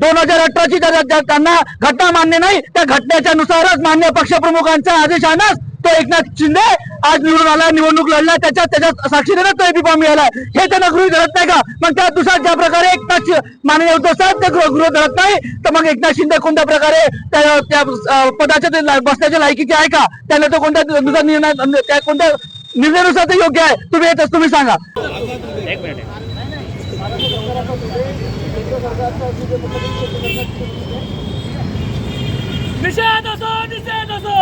दोन हजार अठराची त्यांना घटना मान्य नाही त्या घटनेच्या नुसारच मान्य पक्षप्रमुखांच्या आदेशानंच तो एकनाथ शिंदे आज निवडून आला निवडणूक लढला त्याच्या त्याच्या साक्षीने तो एबी फॉर्म मिळाला हे त्यांना गृह धरत नाही का? मग त्या दुसऱ्या ज्या प्रकारे एकनाथ माननीय उद्धव साहेब ते गृह गृह धरत नाही तर मग एकनाथ शिंदे कोणत्या प्रकारे त्या त्या पदाच्या ते बसण्याच्या लायकीचे आहे का? त्याला तो कोणत्या दुसरा निर्णय त्या कोणत्या निर्णयानुसार ते योग्य आहे? तुम्ही येतच तुम्ही सांगा. निषेध असो निषेध असो.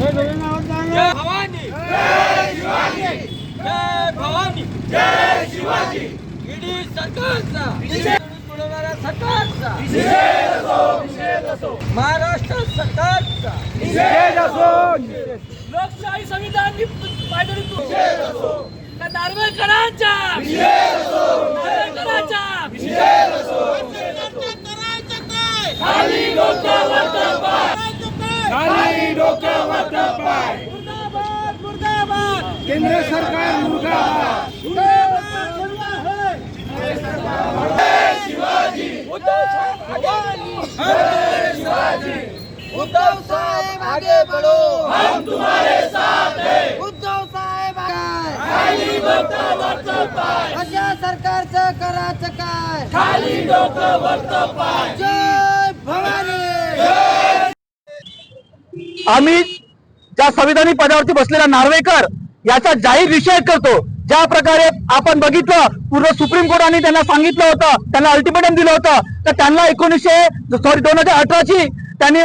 जय भवानी. जय शिवाजी जय भवानी. जय शिवाजी ईडी सरकारचा. बुडवणाऱ्या सरकारचा महाराष्ट्र सरकारचा. लोकशाही संविधान पायदळी त्या दारवेकरांच्या दारवेकरांच्या खाली डोक्यावरचा पाय खाली डोक्यावरचा मुर्दाबाद केंद्र सरकार मुर्दाबाद! उद्धव साहेब आगे बढ़ो। हम तुम्हारे साथ हैं उद्धव साहेब खाली डोक्यावरचा पाय अशा सरकारचं करायचं काय? खाली डोक्यावरचा पाय. जय भवानी! आम्ही ज्या संविधानिक पदावरती बसलेला नार्वेकर याचा जाहीर निषेध करतो. ज्या प्रकारे आपण बघितलं पूर्ण सुप्रीम कोर्टाने त्यांना सांगितलं होतं त्यांना अल्टिमेटम दिलं होतं तर त्यांना एकोणीसशे सॉरी दोन हजार अठराची त्यांनी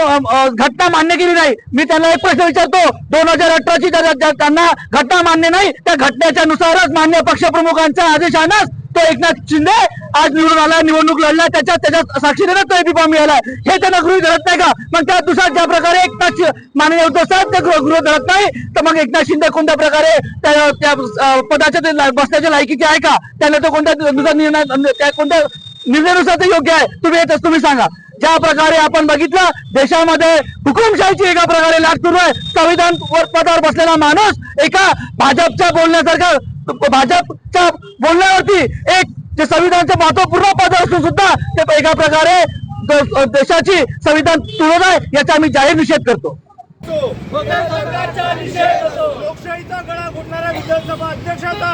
घटना मान्य केली नाही. मी त्यांना एक प्रश्न विचारतो दोन हजार अठराची त्यांना घटना मान्य नाही त्या घटनेच्या नुसारच मान्य पक्षप्रमुखांच्या आदेशानंच तो एकनाथ शिंदे आज निवडून आला निवडणूक लढला त्याच्या त्याच्यात साक्षीने तो एबी फॉर्म मिळाला हे त्यांना गृह धरत नाही का? मग त्या दुसऱ्या ज्या प्रकारे एकनाथ शि- माननीय उद्धव साहेब ते गृह गृह धरत नाही तर मग एकनाथ शिंदे कोणत्या प्रकारे त्या पदाच्या ते बसण्याच्या लायकीचे आहे का? त्याला तो कोणत्या दुसरा निर्णय त्या कोणत्या निर्णयानुसार ते योग्य आहे? तुम्ही येतच तुम्ही सांगा. ज्या प्रकारे आपण बघितलं देशामध्ये हुकुमशाहीची एका प्रकारे लाट सुरू आहे. संविधान पदावर बसलेला माणूस एका भाजपच्या बोलण्यासारखं भाजपच्या बोलण्यावरती एक जे संविधानचं महत्त्वपूर्ण पद असून सुद्धा ते एका प्रकारे देशाची संविधान तुळत आहे याचा आम्ही जाहीर निषेध करतो. लोकशाहीचा गळा घुटणाऱ्या विधानसभा अध्यक्षाचा.